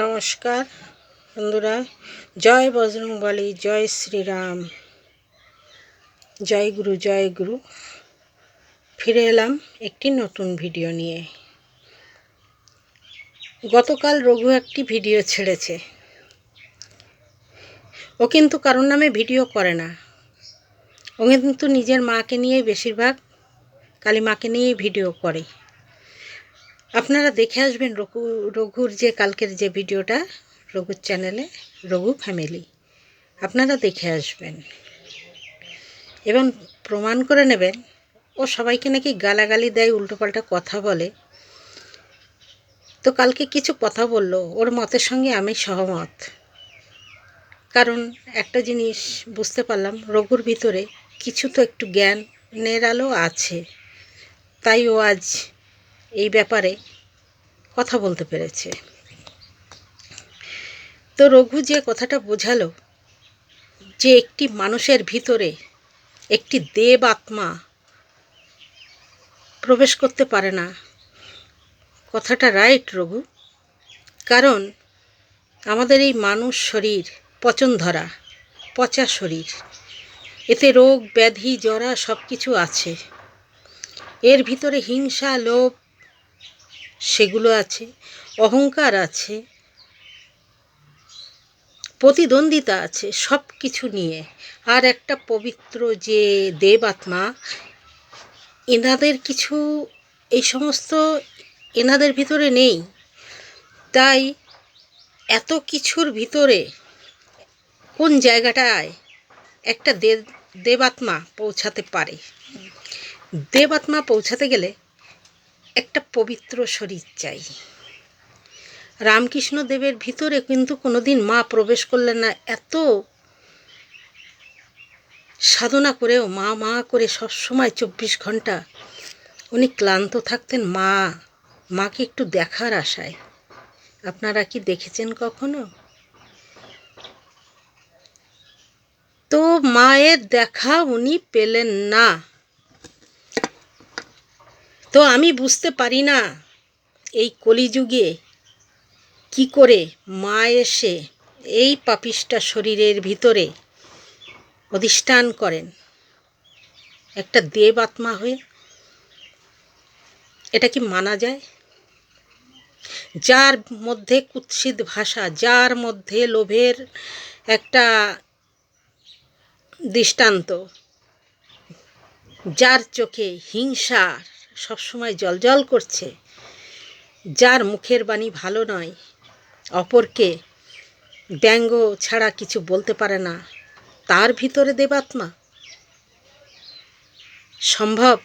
নমস্কার, বন্ধুরা। জয় বজরংবলী জয় শ্রীরাম। জয় গুরু জয় গুরু। ফিরে এলাম একটি নতুন ভিডিও নিয়ে। গতকাল রঘু একটি ভিডিও ছেড়েছে। ও কিন্তু কারোর নামে ভিডিও করে না। ও কিন্তু নিজের মাকে নিয়েই বেশিরভাগ, কালী মাকে নিয়েই ভিডিও করে। আপনারা দেখে আসবেন রঘু, রঘুর যে কালকের যে ভিডিওটা, রঘুর চ্যানেলে, রঘু ফ্যামিলি আপনারা দেখে আসবেন। এবং প্রমাণ করে নেবেন, ও সবাইকে নাকি গালাগালি দেয়, উল্টোপাল্টা কথা বলে। তো কালকে কিছু কথা বলল, ওর মতের সঙ্গে আমি সহমত। কারণ একটা জিনিস বুঝতে পারলাম, রঘুর ভিতরে কিছু তো একটু জ্ঞানের আলো আছে। তাই ও আজ এই ব্যাপারে কথা বলতে পেরেছে। তো রঘু যে কথাটা বোঝালো যে একটি মানুষের ভিতরে একটি দেব আত্মা প্রবেশ করতে পারে না, কথাটা রাইট রঘু। কারণ আমাদের এই মানুষ শরীর পচন ধরা পচা শরীর। এতে রোগ, ব্যাধি, জরা সব কিছু আছে। এর ভিতরে হিংসা, লোভ সেগুলো আছে, অহংকার আছে, প্রতিদ্বন্দ্বিতা আছে সব কিছু নিয়ে। আর একটা পবিত্র যে দেবাত্মা, এনাদের কিছু, এই সমস্ত এনাদের ভিতরে নেই। তাই এত কিছুর ভিতরে কোন জায়গাটায় একটা দেব দেবাত্মা পৌঁছাতে পারে? দেবাত্মা পৌঁছাতে গেলে একটা পবিত্র শরীর চাই। রামকৃষ্ণ দেবের ভিতরে কিন্তু কোনোদিন মা প্রবেশ করলেন না। এত সাধনা করেও মা মা করে সবসময় চব্বিশ ঘণ্টা উনি ক্লান্ত থাকতেন। মা, মাকে একটু দেখার আশায়। আপনারা কি দেখেছেন কখনো? তো মায়ের দেখা উনি পেলেন না। তো আমি বুঝতে পারি না এই কলিযুগে কি করে মা এসে এই পাপিষ্টা শরীরের ভিতরে অধিষ্ঠান করেন। একটা দেব আত্মা হয়ে এটা কি মানা যায়? যার মধ্যে কুৎসিত ভাষা, যার মধ্যে লোভের একটা দৃষ্টান্ত, যার চোখে হিংসার সবসময় জলজল করছে। যার মুখের বাণী ভালো নয়, অপরকে ব্যঙ্গ ছাড়া কিছু বলতে পারে না, তার ভিতরে দেবাত্মা। সম্ভব?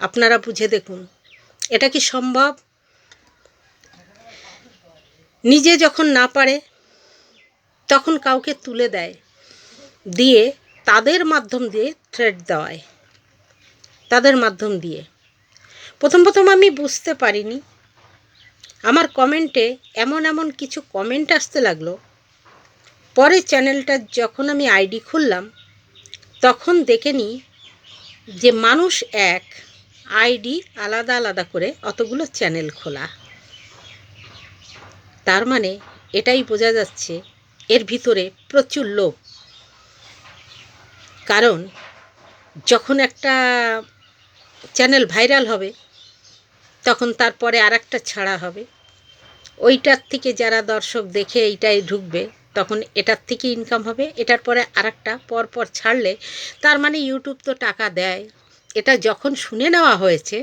আপনারা বুঝে দেখুন। এটা কি সম্ভব? নিজে যখন না পারে, তখন কাউকে তুলে দেয়, দিয়ে তাদের মাধ্যম দিয়ে থ্রেড দেওয়ায়। তাদের মাধ্যম দিয়ে। প্রথম প্রথম আমি বুঝতে পারিনি। আমার কমেন্টে এমন এমন কিছু কমেন্ট আসতে লাগল। পরে চ্যানেলটা যখন আমি আইডি খুললাম, তখন দেখে নিই যে মানুষ এক, আইডি আলাদা আলাদা করে অতগুলো চ্যানেল খোলা। তার মানে এটাই বোঝা যাচ্ছে এর ভিতরে প্রচুর লোভ। কারণ যখন একটা চ্যানেল ভাইরাল হবে তখন তারপরে আর একটা ছাড়া হবে। ওইটার থেকে যারা দর্শক দেখে এইটাই ঢুকবে, তখন এটার থেকে ইনকাম হবে। এটার পরে আর একটা পরপর ছাড়লে তার মানে ইউটিউব তো টাকা দেয়। এটা যখন শুনে নেওয়া হয়েছে,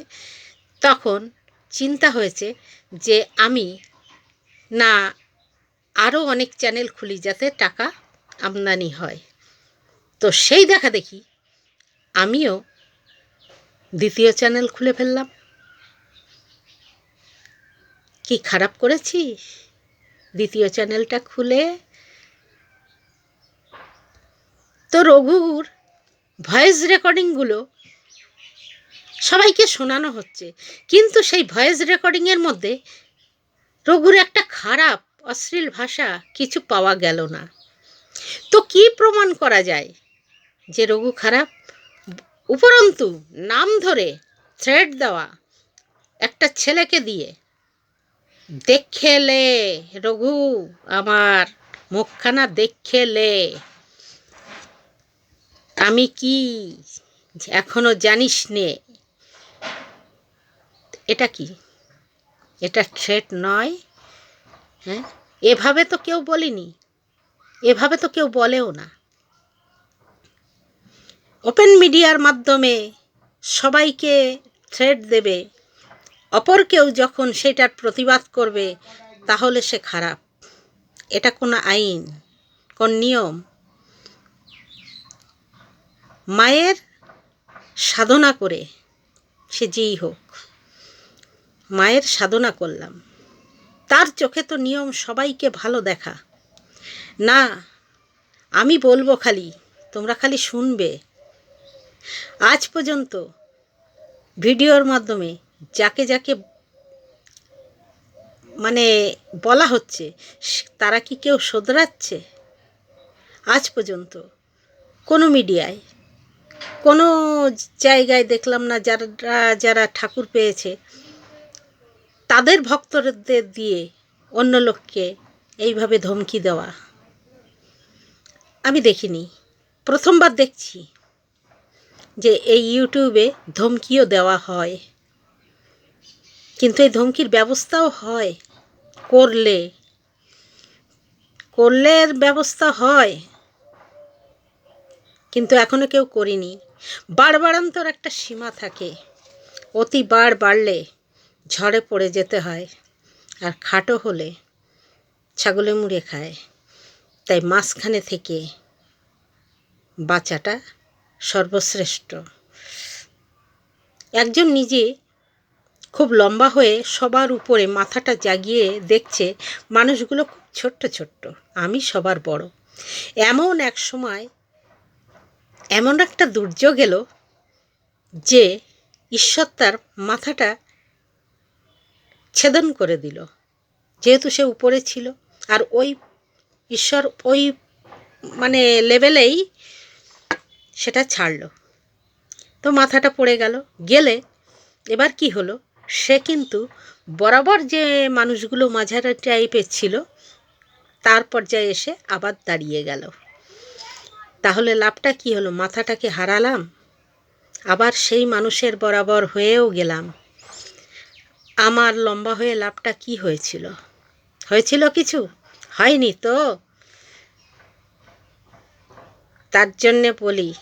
তখন চিন্তা হয়েছে যে আমি না আরও অনেক চ্যানেল খুলি যাতে টাকা আমদানি হয়। তো সেই দেখা দেখি আমিও দ্বিতীয় চ্যানেল খুলে ফেললাম। কি খারাপ করেছি দ্বিতীয় চ্যানেলটা খুলে। তো রঘুর ভয়েস রেকর্ডিংগুলো সবাইকে শোনানো হচ্ছে। কিন্তু সেই ভয়েস রেকর্ডিংয়ের মধ্যে রঘুর একটা খারাপ, অশ্লীল ভাষা কিছু পাওয়া গেল না। তো কি প্রমাণ করা যায় যে রঘু খারাপ? উপরন্তু, নাম ধরে থ্রেড দেওয়া একটা ছেলেকে দিয়ে দেখেলে রঘু, আমার মুখখানা দেখেলে আমি কি এখনও জানিস নে? এটা কি? এটা থ্রেট নয়? হ্যাঁ? এভাবে তো কেউ বলিনি। এভাবে তো কেউ বলেও না। ওপেন মিডিয়ার মাধ্যমে সবাইকে থ্রেট দেবে। অপর কেউ যখন সেটার প্রতিবাদ করবে, তাহলে সে খারাপ। এটা কোনো আইন, কোন নিয়ম। মায়ের সাধনা করে সে যেই হোক, মায়ের সাধনা করলাম। তার চোখে তো নিয়ম সবাইকে ভালো দেখা। না, আমি বলব খালি, তোমরা খালি শুনবে। আজ পর্যন্ত ভিডিওর মাধ্যমে যাকে যাকে মানে বলা হচ্ছে তারা কি কেউ শোধরাচ্ছে? আজ পর্যন্ত কোনো মিডিয়ায়, কোনো জায়গায় দেখলাম না যারা যারা ঠাকুর পেয়েছে, তাদের ভক্তদের দিয়ে অন্য লোককে এইভাবে ধমকি দেওয়া আমি দেখিনি। প্রথমবার দেখছি যে এই ইউটিউবে ধমকিও দেওয়া হয়। কিন্তু এই ধমকির ব্যবস্থাও হয়। করলে। করলে ব্যবস্থা হয়। কিন্তু এখনও কেউ করিনি। বাড়বাড়ান্তর একটা সীমা থাকে। অতি বাড় বাড়লে ঝড়ে পড়ে যেতে হয় আর খাটো হলে ছাগলে মুড়ে খায়। তাই মাঝখানে থেকে বাঁচাটা সর্বশ্রেষ্ঠ। একজন নিজে খুব লম্বা হয়ে সবার উপরে মাথাটা জাগিয়ে দেখছে মানুষগুলো খুব ছোট্ট ছোট্ট, আমি সবার বড়। এমন এক সময় এমন একটা দুর্যোগ এলো যে ঈশ্বর তার মাথাটা ছেদন করে দিল। যেহেতু সে উপরে ছিল, আর ওই ঈশ্বর ওই মানে লেভেলেই সেটা ছাড়লো। তো মাথাটা পড়ে গেল, গেলে এবার কি হলো? সে কিন্তু বরাবর যে মানুষগুলো মাঝারি টাইপের ছিল তার পর্যায়ে এসে আবার দাঁড়িয়ে গেল। তাহলে লাভটা কি হলো? মাথাটাকে হারালাম? আবার সেই মানুষের বরাবর হয়েও গেলাম। আমার লম্বা হয়ে লাভটা কি হয়েছিল? হয়েছিল কিছু? হয়নি তো? তার জন্যে বলি,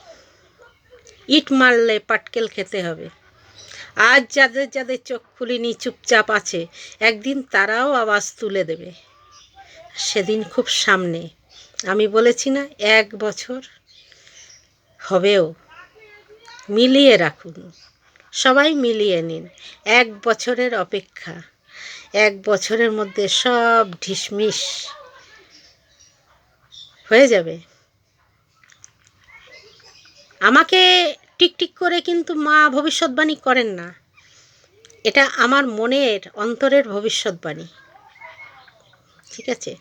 ইট মারলে পাটকেল খেতে হবে। আজ যাদের যাদের চোখ খুলিনি চুপচাপ আছে, একদিন তারাও আওয়াজ তুলে দেবে। সেদিন খুব সামনে, আমি বলেছি না এক বছর হবেও। মিলিয়ে রাখুন, সবাই মিলিয়ে নিন, এক বছরের অপেক্ষা, এক বছরের মধ্যে সব ঢিসমিস হয়ে যাবে। আমাকে টিকটিক করে কিন্তু মা ভবিষ্যৎবাণী করেন না। এটা আমার মনের অন্তরের ভবিষ্যৎবাণী। ঠিক আছে?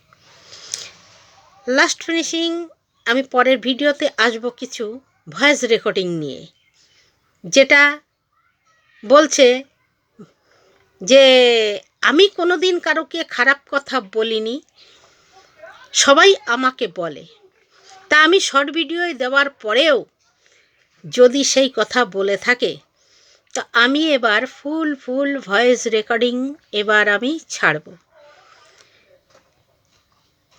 লাস্ট ফিনিশিং আমি পরের ভিডিওতে আসব কিছু ভয়েস রেকর্ডিং নিয়ে। যেটা বলছে যে, আমি কোনো দিন কারোকে খারাপ কথা বলিনি, সবাই আমাকে বলে। তা আমি শর্ট ভিডিওয় দেওয়ার পরেও যদি সেই কথা বলে থাকে, তো আমি এবার ফুল ফুল ভয়েস রেকর্ডিং এবার আমি ছাড়ব।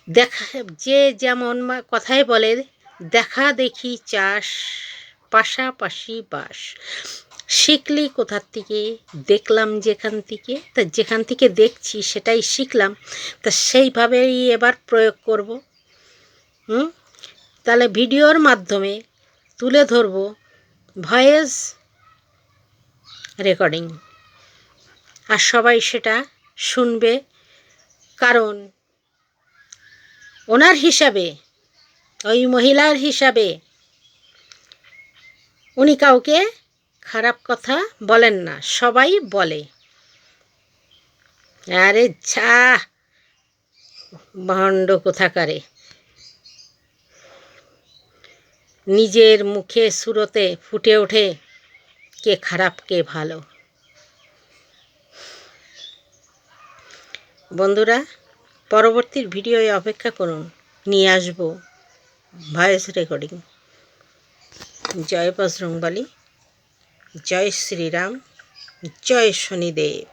দেখা, যে যেমন কথায় বলে, দেখা দেখি চাষ, পাশাপাশি বাস। শিখলি কোথার থেকে? দেখলাম যেখান থেকে। তা যেখান থেকে দেখছি সেটাই শিখলাম। তা সেইভাবেই এবার প্রয়োগ করব। হুম? তাহলে ভিডিওর মাধ্যমে তুলে ধরব ভয়েস রেকর্ডিং। আর সবাই সেটা শুনবে, কারণ ওনার হিসাবে, ওই মহিলার হিসাবে উনি কাউকে খারাপ কথা বলেন না, সবাই বলে। আরে ছা ভণ্ড কোথাকারে। নিজের মুখে সুরতে ফুটে ওঠে কে খারাপ, কে ভালো। বন্ধুরা পরবর্তীর ভিডিওয়ে অপেক্ষা করুন। নিয়ে আসব ভয়েস রেকর্ডিং। জয় বজরংবলী, জয় শ্রীরাম, জয় শনিদেব।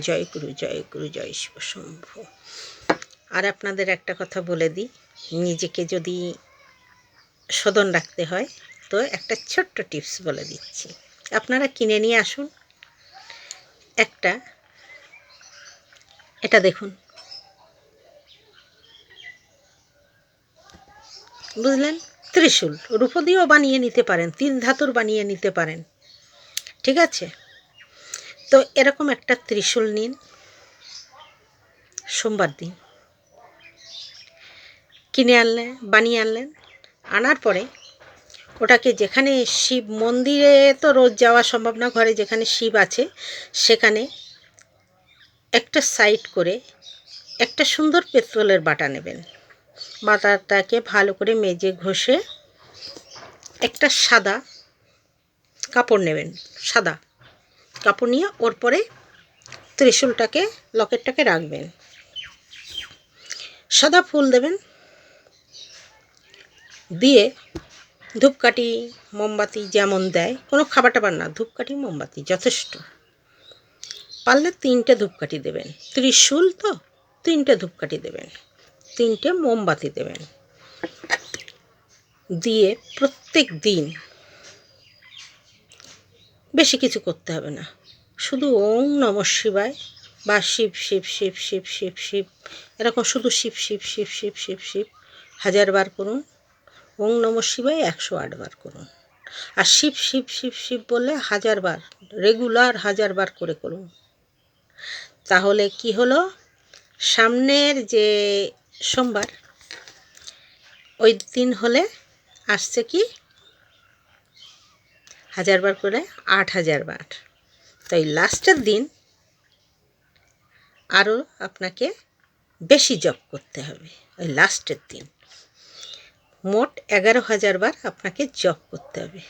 জয় গুরু জয় গুরু, জয় শিব শম্ভু। আর আপনাদের একটা কথা বলে দিই, নিজেকে যদি শোধন রাখতে হয়। তো একটা ছোট্ট টিপস বলে দিচ্ছি। আপনারা কিনে নিয়ে আসুন। একটা, এটা দেখুন। বুঝলেন? ত্রিশূল। রূপো দিয়েও বানিয়ে নিতে পারেন, তিন ধাতুর বানিয়ে নিতে পারেন। ঠিক আছে? তো এরকম একটা ত্রিশূল নিন। সোমবার দিন। কিনে আনলেন, বানিয়ে আনলেন। আনার পরে ওটাকে যেখানে শিব মন্দিরে তো রোজ যাওয়া সম্ভব না, ঘরে যেখানে শিব আছে, সেখানে একটা সাইড করে একটা সুন্দর পেতলের বাটা নেবেন। বাটাটাকে ভালো করে মেজে ঘষে একটা সাদা কাপড় নেবেন, সাদা কাপড় নিয়ে ওর পরে ত্রিশূলটাকে, লকেটটাকে রাখবেন। সাদা ফুল দেবেন দিয়ে ধূপকাঠি মোমবাতি যেমন দেয় কোনো খাবার টাবার না ধূপকাঠি মোমবাতি যথেষ্ট পারলে তিনটে ধূপকাঠি দেবেন ত্রিশূল তো তিনটে ধূপকাঠি দেবেন তিনটে মোমবাতি দেবেন দিয়ে প্রত্যেক দিন বেশি কিছু করতে হবে না শুধু ওং নম শিবায় বা শিব শিব শিব শিব শিব শিব এরকম শুধু শিব শিব শিব শিব শিব শিব হাজার বার করুন ওং নম শিবায় একশো আটবার করুন। আর শিব শিব শিব শিব বললে হাজার বার রেগুলার হাজার বার করে করুন। তাহলে কি হলো? সামনের যে সোমবার, ওই দিন হলে আসছে কি? হাজার বার করে আট হাজার বার। তো এই লাস্টের দিন আরও আপনাকে বেশি জব করতে হবে, ওই লাস্টের দিন। মোট এগারো হাজার বার আপনাকে জপ করতে হবে।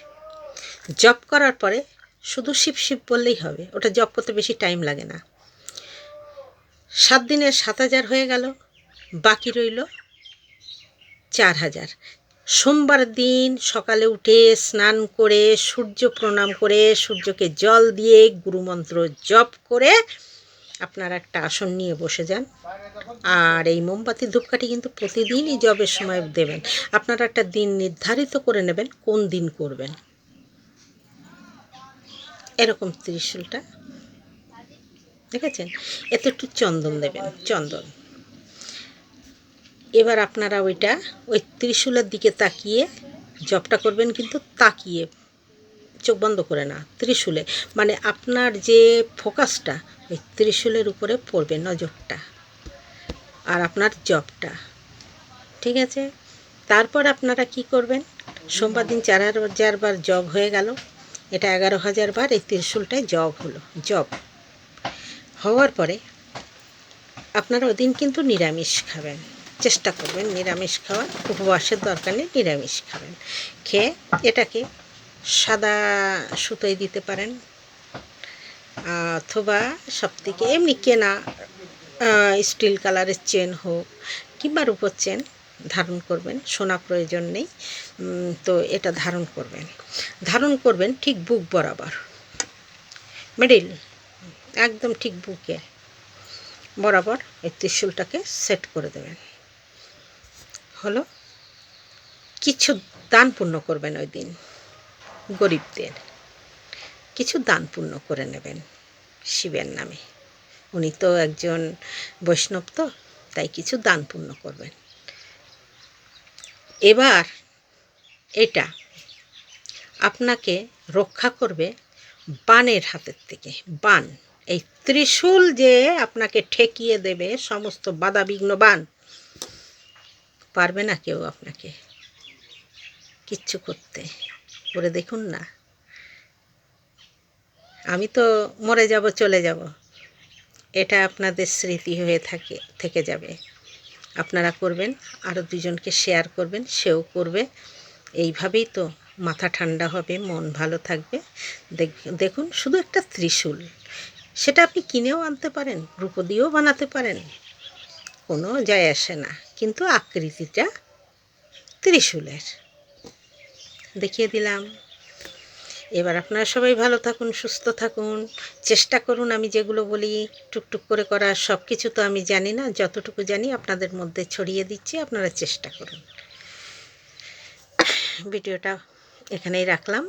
জপ করার পরে শুধু শিব শিব বললেই হবে, ওটা জপ করতে বেশি টাইম লাগে না। সাত দিনের সাত হাজার হয়ে গেল, বাকি রইল চার হাজার। সোমবার দিন সকালে উঠে স্নান করে সূর্য প্রণাম করে সূর্যকে জল দিয়ে গুরুমন্ত্র জপ করে আপনারা একটা আসন নিয়ে বসে যান। আর এই মোমবাতি ধূপকাঠি কিন্তু প্রতিদিনই জবের সময় দেবেন। আপনারা একটা দিন নির্ধারিত করে নেবেন, কোন দিন করবেন। এরকম ত্রিশূলটা। দেখেছেন? এতে একটু চন্দন দেবেন, চন্দন। এবার আপনারা ওইটা ওই ত্রিশূলের দিকে তাকিয়ে জবটা করবেন, কিন্তু তাকিয়ে চোখ বন্ধ করে না, ত্রিশুলে। মানে আপনার যে ফোকাসটা ওই ত্রিশূলের উপরে পড়বে নজরটা আর আপনার জবটা। ঠিক আছে? তারপর আপনারা কি করবেন? সোমবার দিন চার হাজার বার জব হয়ে গেল। এটা এগারো হাজার বার এই ত্রিশূলটায় জব হলো, জব। হওয়ার পরে আপনারা ওদিন কিন্তু নিরামিষ খাবেন। চেষ্টা করবেন নিরামিষ খাওয়ার, উপবাসের দরকার নেই, নিরামিষ খাবেন। খেয়ে এটাকে সাদা সুতোয় দিতে পারেন। অথবা সব থেকে এমনি কেনা স্টিল কালারের চেন হোক, কিংবা রূপোর চেন ধারণ করবেন, সোনা প্রয়োজন নেই তো এটা ধারণ করবেন। ধারণ করবেন ঠিক বুক বরাবর। মিডিল একদম ঠিক বুকে বরাবর এই ত্রিশুলটাকে সেট করে দেবেন। হলো, কিছু দান পুণ্য করবেন ওই দিন, গরিবদের। কিছু দান পুণ্য করে নেবেন। শিবের নামে। উনি তো একজন বৈষ্ণব তো, তাই কিছু দান পুণ্য করবেন। এবার এটা, আপনাকে রক্ষা করবে বানের হাতের থেকে, বান। এই ত্রিশূল যে আপনাকে ঠেকিয়ে দেবে, সমস্ত বাধা বিঘ্ন বান, পারবে না কেউ আপনাকে কিচ্ছু করতে। করে দেখুন না আমি তো মরে যাব, চলে যাব। এটা আপনাদের স্মৃতি হয়ে থাকে, থেকে যাবে। আপনারা করবেন আরও দুজনকে শেয়ার করবেন, সেও করবে। এইভাবেই তো মাথা ঠান্ডা হবে, মন ভালো থাকবে। দেখুন, শুধু একটা ত্রিশূল। সেটা আপনি কিনেও আনতে পারেন, রূপো দিয়েও বানাতে পারেন। কোনো যায় আসে না। কিন্তু আকৃতিটা ত্রিশূলের। দেখিয়ে দিলাম। এবার আপনারা সবাই ভালো থাকুন, সুস্থ থাকুন, চেষ্টা করুন আমি যেগুলো বলি, টুকটুক করে করা সব কিছু তো আমি জানি না, যতটুকু জানি আপনাদের মধ্যে ছড়িয়ে দিচ্ছি, আপনারা চেষ্টা করুন। ভিডিওটা এখানেই রাখলাম।